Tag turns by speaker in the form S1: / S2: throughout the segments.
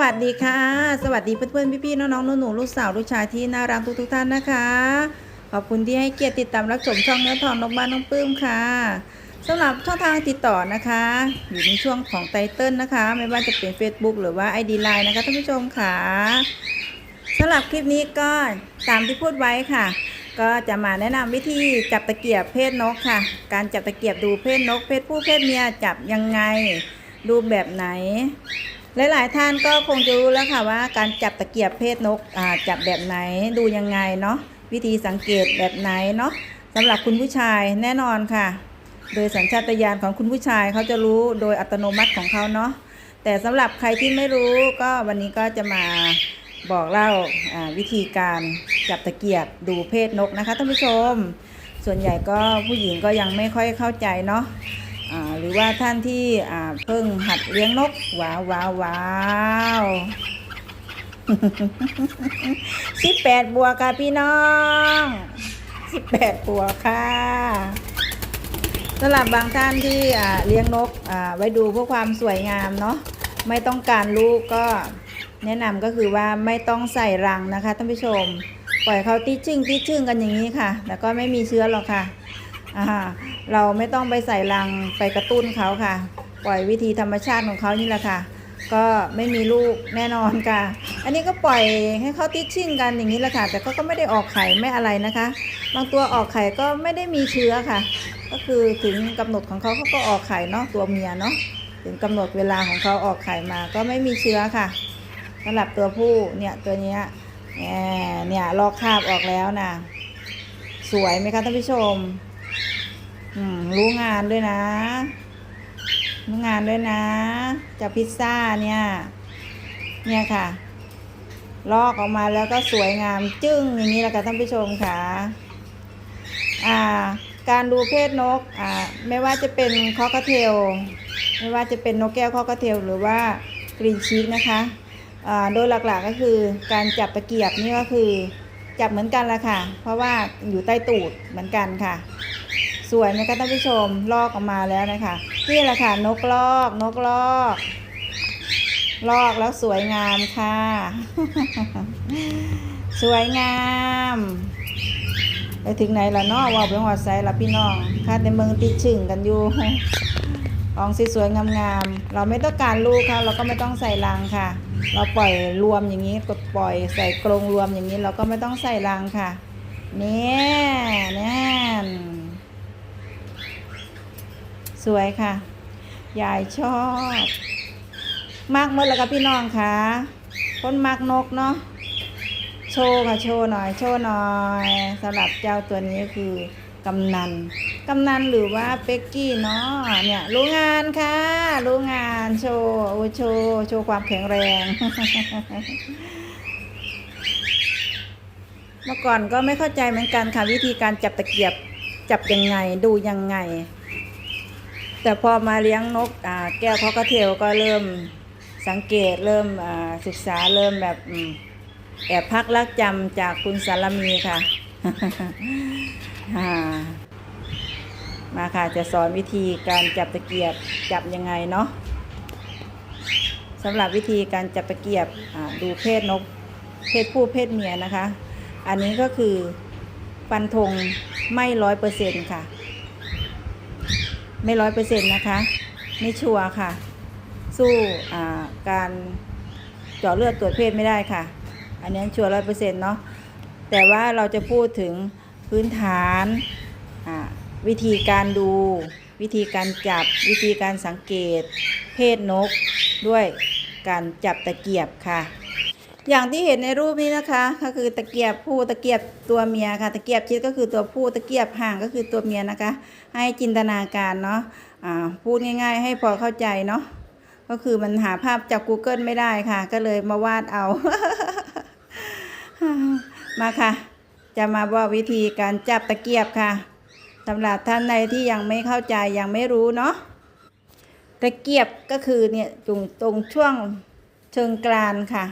S1: วัสดีค่ะ สวัสดีเพื่อนๆพี่ๆน้องๆหนูๆลูกสาวลูกชายที่น่ารักทุกๆท่านนะคะ ขอบคุณที่ให้เกียรติติดตามรับชมช่องเนื้อทองนกบ้านน้องปลื้มค่ะสำหรับช่องทางติดต่อนะคะ อยู่ในช่วงของไตเติลนะคะ ไม่ว่าจะเป็น Facebook หรือว่า ID Line นะคะท่านผู้ชมค่ะสำหรับคลิปนี้ก็ตามที่พูดไว้ค่ะ ก็จะมาแนะนำวิธีจับตะเกียบเพศนกค่ะ การจับตะเกียบดูเพศนก เพศผู้เพศเมียจับยังไง ดูแบบไหน หลายๆท่านก็คงจะรู้แล้วค่ะว่าการจับตะเกียบเพศนกจับแบบไหนดูยังไงเนาะวิธีสังเกตแบบไหนเนาะสำหรับคุณผู้ชายแน่นอนค่ะ โดยสัญชาตญาณของคุณผู้ชายเขาจะรู้โดยอัตโนมัติของเขาเนาะแต่สำหรับใครที่ไม่รู้ก็วันนี้ก็จะมาบอกเล่าวิธีการจับตะเกียบดูเพศนกนะคะท่านผู้ชม ส่วนใหญ่ก็ผู้หญิงก็ยังไม่ค่อยเข้าใจเนาะ หรือว่าท่านที่เพิ่งหัดเลี้ยงนกว้าวว้าวว้าวสิบแปดบัวค่ะพี่น้องสิบแปดบัวค่ะสำหรับบางท่านที่เลี้ยงนกไว้ดูเพื่อความสวยงามเนาะไม่ต้องการลูกก็แนะนำก็คือว่าไม่ต้องใส่รังนะคะท่านผู้ชม ปล่อยเขาติชึ่งติชึ่งกันอย่างนี้ค่ะ แล้วก็ไม่มีเชื้อหรอกค่ะ เราไม่ต้องไปใส่รังไปกระตุ้นเขาค่ะ ปล่อยวิธีธรรมชาติของเขานี่แหละค่ะ ก็ไม่มีลูกแน่นอนค่ะ อันนี้ก็ปล่อยให้เขาติดชิ่งกันอย่างนี้แหละค่ะ แต่เขาก็ไม่ได้ออกไข่ไม่อะไรนะคะ บางตัวออกไข่ก็ไม่ได้มีเชื้อค่ะ ก็คือถึงกำหนดของเขาเขาก็ออกไข่เนาะตัวเมียเนาะถึงกำหนดเวลาของเขาออกไข่มาก็ไม่มีเชื้อค่ะสำหรับตัวผู้เนี่ยตัวเนี้ยเนี่ยลอกคราบออกแล้วนะสวยไหมคะท่านผู้ชม อืมรู้งานด้วยนะ รู้งานด้วยนะจะพิซซ่าเนี่ย เนี่ยค่ะ ลอกออกมาแล้วก็สวยงามจึ้งอย่างนี้แหละค่ะท่านผู้ชมค่ะ อ่า การดูเพศนก อ่า ไม่ว่าจะเป็นคอกเทล ไม่ว่าจะเป็นนกแก้วคอกเทล หรือว่ากรีนชีกนะคะอ่าโดยหลักๆก็คือการจับตะเกียบนี่ก็คือจับเหมือนกันละค่ะ เพราะว่าอยู่ใต้ตูดเหมือนกันค่ะ สวยไหมคะท่านผู้ชมลอกออกมาแล้วนะคะนี่แหละค่ะนกลอกนกลอก ลอกแล้วสวยงามค่ะ สวยงามไปถึงไหนล่ะเนาะว่าไปหอดไซละพี่น้องค่ะในเมืองติดชึ่งกันอยู่ของสวยๆงามๆเราไม่ต้องการลูกค่ะ เราก็ไม่ต้องใส่รังค่ะ เราปล่อยรวมอย่างนี้กดปล่อยใส่กรงรวมอย่างนี้ เราก็ไม่ต้องใส่รังค่ะเนี่ยแน่น สวยค่ะ ยายชอบ มากเมื่อแล้วกับพี่น้องค่ะคนมักนกเนาะ โชว์ค่ะ โชว์หน่อย โชว์หน่อยสำหรับเจ้าตัวนี้คือกำนัน กำนันหรือว่าเป็กกี้เนาะ เนี่ยรู้งานค่ะ รู้งานโชว์โอโชว์โชว์ความแข็งแรง เมื่อก่อนก็ไม่เข้าใจเหมือนกันค่ะ วิธีการจับตะเกียบจับยังไงดูยังไง แต่พอมาเลี้ยงนกแก้วคอกระเทลก็เริ่มสังเกตเริ่มศึกษาเริ่มแบบแอบพักรักจำจากคุณสารมีค่ะ มาค่ะจะสอนวิธีการจับตะเกียบจับยังไงเนาะสำหรับวิธีการจับตะเกียบดูเพศนก เพศผู้เพศเมียนะคะ อันนี้ก็คือฟันธงไม่ร้อยเปอร์เซ็นต์ค่ะ ไม่ร้อยเปอร์เซ็นต์นะคะ ไม่ชัวร์ค่ะ สู้การเจาะเลือดตรวจเพศไม่ได้ค่ะ อันนี้ชัวร์ร้อยเปอร์เซ็นต์เนาะแต่ว่าเราจะพูดถึงพื้นฐานวิธีการดู วิธีการจับ วิธีการสังเกต เพศนกด้วยการจับตะเกียบค่ะ อย่างที่เห็นในรูปนี้นะคะ ก็คือตะเกียบผู้ตะเกียบตัวเมียค่ะ ตะเกียบชิดก็คือตัวผู้ตะเกียบห่างก็คือตัวเมียนะคะ ให้จินตนาการเนาะอ่าพูดง่าย ๆ ให้พอเข้าใจเนาะก็คือมันหาภาพจาก Google ไม่ได้ค่ะ ก็เลยมาวาดเอา มาค่ะ จะมาบอกวิธีการจับตะเกียบค่ะสำหรับท่านใดที่ยังไม่เข้าใจยังไม่รู้เนาะตะเกียบก็คือเนี่ยตรงตรงช่วงเชิงกรานค่ะ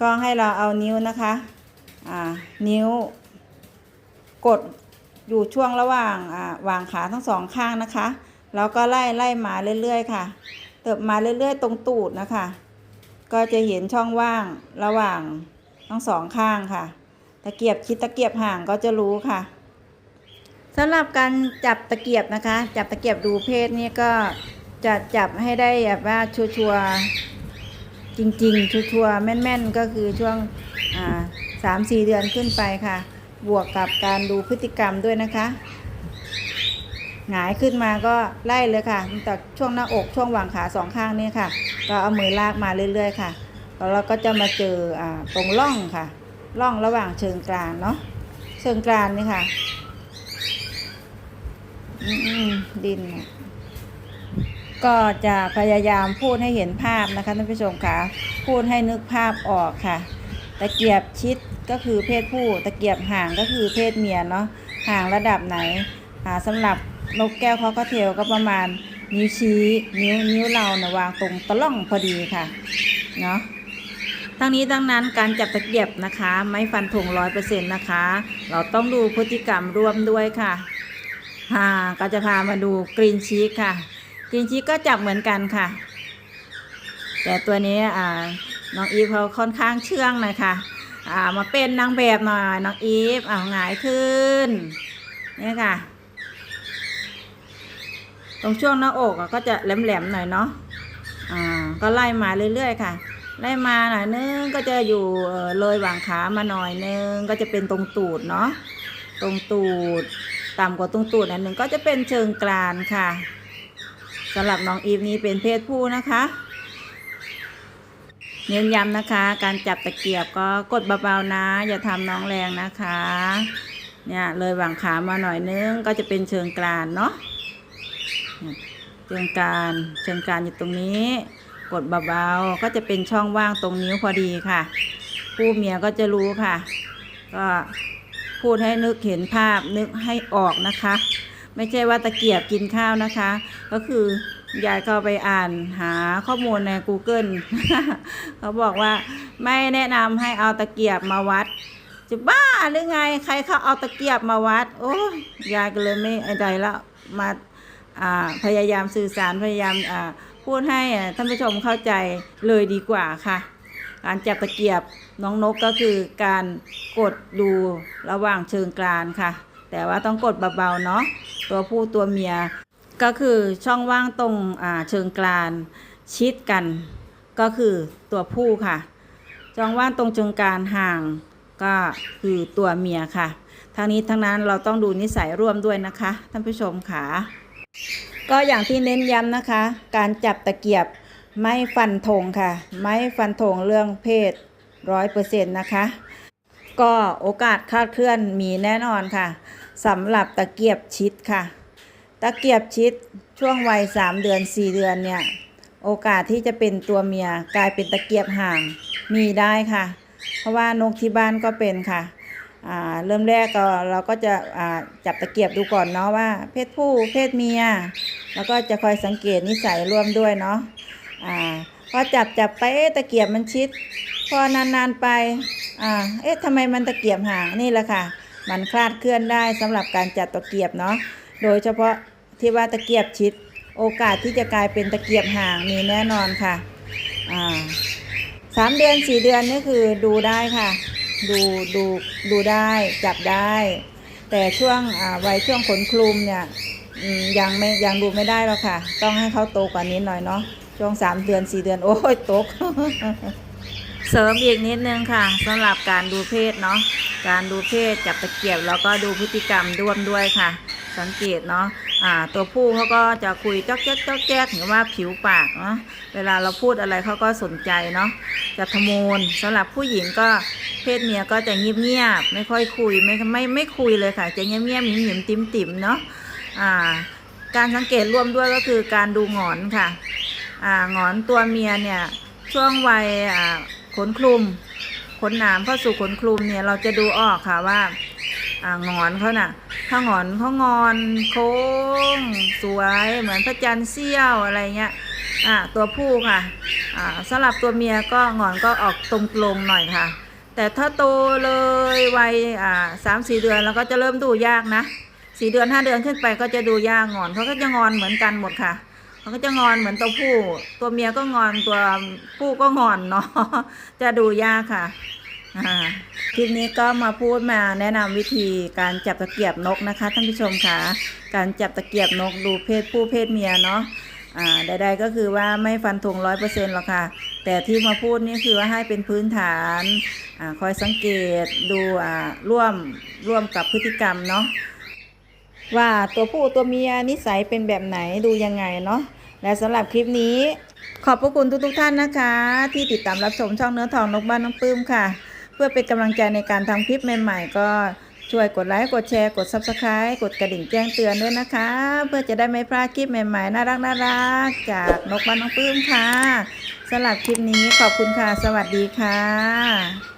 S1: ก็ให้เราเอานิ้วนะคะอ่านิ้ว กดอยู่ช่วงระหว่างอ่าวางขาทั้งสองข้างนะคะ แล้วก็ไล่ไล่มาเรื่อยๆค่ะ เติบมาเรื่อยๆ ตรงตูดนะคะ ก็จะเห็นช่องว่างระหว่างทั้งสองข้างค่ะ ตะเกียบชิดตะเกียบห่างก็จะรู้ค่ะสำหรับการจับตะเกียบนะคะ จับตะเกียบดูเพศนี่ก็จะจับให้ได้แบบว่าชัวร์ จริงๆ ชัวร์แม่นๆ ก็คือช่วงสามสี่เดือนขึ้นไปค่ะ บวกกับการดูพฤติกรรมด้วยนะคะหงายขึ้นมาก็ไล่เลยค่ะตั้งแต่ช่วงหน้าอกช่วงหว่างขาสองข้างนี่ค่ะ ก็เอามือลากมาเรื่อย ๆ ค่ะ แล้วเราก็จะมาเจออตรงร่องค่ะร่องระหว่างเชิงกรานเนาะเชิงกรานนี่ค่ะดินน่ะ ก็จะพยายามพูดให้เห็นภาพนะคะท่านผู้ชมค่ะพูดให้นึกภาพออกค่ะ ตะเกียบชิดก็คือเพศผู้ ตะเกียบห่างก็คือเพศเมียเนาะห่างระดับไหนอ่าสำหรับนกแก้วคอกระเทลก็ประมาณนิ้วชี้นิ้วนิ้วเรานะวางตรงตะล่องพอดีค่ะเนาะทั้งนี้ทั้งนั้นการจับตะเกียบนะคะ ไม่ฟันธงร้อยเปอร์เซ็นต์นะคะ เราต้องดูพฤติกรรมร่วมด้วยค่ะฮ่าก็จะพามาดูกรีนชีกค่ะ กรีนชีกก็จับเหมือนกันค่ะ แต่ตัวนี้อ่าน้องอีฟเขาค่อนข้างเชื่องน่อยค่ะอ่ามาเป็นนางแบบหน่อยน้องอีฟเอาหงายขึ้นนี่ค่ะ ตรงช่วงหน้าอกก็จะแหลมๆหน่อยเนาะอ่าก็ไล่มาเรื่อยๆค่ะไล่มาหน่อยนึงก็จะอยู่เอ่อเลยหว่างขามาหน่อยนึงก็จะเป็นตรงตูดเนาะตรงตูดต่ำกว่าตรงตูดอันหนึ่งก็จะเป็นเชิงกรานค่ะ สำหรับน้องอีฟนี้เป็นเพศผู้นะคะ เน้นย้ำนะคะ การจับตะเกียบก็กดเบาๆนะ อย่าทำน้องแรงนะคะ เนี่ยเลยหว่างขามาหน่อยนึงก็จะเป็นเชิงกรานเนาะเนี่ยเชิงกรานเชิงกรานอยู่ตรงนี้ กดเบาๆก็จะเป็นช่องว่างตรงนิ้วพอดีค่ะ ผู้เมียก็จะรู้ค่ะ ก็พูดให้นึกเห็นภาพนึกให้ออกนะคะ ไม่ใช่ว่าตะเกียบกินข้าวนะคะ ก็คือยายก็ไปอ่านหาข้อมูลใน Google เขาบอกว่าไม่แนะนำให้เอาตะเกียบมาวัด จะบ้าหรือไง ใครเขาเอาตะเกียบมาวัด โอ้ยยายก็เลยไม่อะไรแล้วมาาพยายามสื่อสารพยายามพูดให้ท่านผู้ชมเข้าใจเลยดีกว่าค่ะ การจับตะเกียบน้องนกก็คือการกดดูระหว่างเชิงกรานค่ะ แต่ว่าต้องกดเบาๆเนาะตัวผู้ตัวเมีย ก็คือช่องว่างตรงอ่าเชิงกรานชิดกัน ก็คือตัวผู้ค่ะ ช่องว่างตรงเชิงกรานห่างก็คือตัวเมียค่ะ ทั้งนี้ทั้งนั้นเราต้องดูนิสัยร่วมด้วยนะคะ ท่านผู้ชมค่ะก็อย่างที่เน้นย้ำนะคะ การจับตะเกียบไม่ฟันธงค่ะ ไม่ฟันธงเรื่องเพศร้อยเปอร์เซ็นต์นะคะ ก็โอกาสคลาดเคลื่อนมีแน่นอนค่ะ สำหรับตะเกียบชิดค่ะ ตะเกียบชิดช่วงวัย3เดือน4เดือนเนี่ย โอกาสที่จะเป็นตัวเมียกลายเป็นตะเกียบห่างมีได้ค่ะ เพราะว่านกที่บ้านก็เป็นค่ะเริ่มแรกก็เราก็จะจับตะเกียบดูก่อนเนาะว่า เพศผู้เพศเมีย แล้วก็จะคอยสังเกตนิสัยร่วมด้วยเนาะอ่าพอจับจับไปเอ๊ะตะเกียบมันชิด พอนานๆไปอเอ๊ะทำไมมันตะเกียบห่างนี่แหละค่ะ มันคลาดเคลื่อนได้สำหรับการจับตะเกียบเนาะโดยเฉพาะที่ว่าตะเกียบชิด โอกาสที่จะกลายเป็นตะเกียบห่างมีแน่นอนค่ะอ่าสามเดือนสี่เดือนนี่คือดูได้ค่ะ ดูดูดูได้จับได้ แต่ช่วงวัยช่วงขนคลุมเนี่ยยังไม่ยังดูไม่ได้หรอกค่ะ ต้องให้เขาโตกว่านี้หน่อยเนาะช่วงสามเดือนสี่เดือนโอ้ยตก เสริมอีกนิดนึงค่ะสำหรับการดูเพศเนาะการดูเพศจับตะเกียบแล้วก็ดูพฤติกรรมร่วมด้วยค่ะ สังเกตเนาะตัวผู้เขาก็จะคุยจ๊อกแจ๊กจ๊อกแจ๊กหรือว่าผิวปากเนาะเวลาเราพูดอะไรเขาก็สนใจเนาะจะทะมูลสำหรับผู้หญิงก็เพศเมียก็จะเงียบๆไม่ค่อยคุยไม่ไม่ไม่คุยเลยค่ะ จะเงียบๆหิมิ่มติ๋มเนาะอ่าการสังเกตร่วมด้วยก็คือการดูหงอนค่ะหงอนตัวเมียเนี่ยช่วงวัยอ่า ขนคลุม ขนหนามเข้าสู่ขนคลุมเนี่ยเราจะดูออกค่ะว่าอ่างอนเขาน่ะ ถ้าหงอนเขางอนโค้งสวยเหมือนพระจันทร์เสี้ยวอะไรเงี้ยตัวผู้ค่ะสำหรับตัวเมียก็หงอนก็ออกตรงๆหน่อยค่ะ แต่ถ้าโตเลยวัยสามสี่เดือนเราก็จะเริ่มดูยากนะสี่เดือนห้าเดือนขึ้นไปก็จะดูยากหงอนเขาก็จะงอนเหมือนกันหมดค่ะ มันก็จะงอนเหมือนตัวผู้ ตัวเมียก็งอนตัวผู้ก็งอนเนาะจะดูยากค่ะคลิปนี้ก็มาพูดมาแนะนำวิธีการจับตะเกียบนกนะคะท่านผู้ชมค่ะ การจับตะเกียบนกดูเพศผู้เพศเมียเนาะอ่าใดๆก็คือว่าไม่ฟันธงร้อยเปอร์เซ็นต์หรอกค่ะ แต่ที่มาพูดนี่คือว่าให้เป็นพื้นฐานอ่าคอยสังเกตดูอ่าร่วมร่วมกับพฤติกรรมเนาะ ว่าตัวผู้ตัวเมียนิสัยเป็นแบบไหนดูยังไงเนาะและสำหรับคลิปนี้ ขอบพระคุณทุกๆท่านนะคะ ที่ติดตามรับชมช่องเนื้อทองนกบ้านน้องปื้มค่ะ เพื่อเป็นกำลังใจในการทำคลิปใหม่ๆ ก็ช่วยกดไลค์กดแชร์กด Subscribe กดกระดิ่งแจ้งเตือนด้วยนะคะ เพื่อจะได้ไม่พลาดคลิปใหม่ๆน่ารักน่ารักๆจากนกบ้านน้องปื้มค่ะสำหรับคลิปนี้ขอบคุณค่ะ สวัสดีค่ะ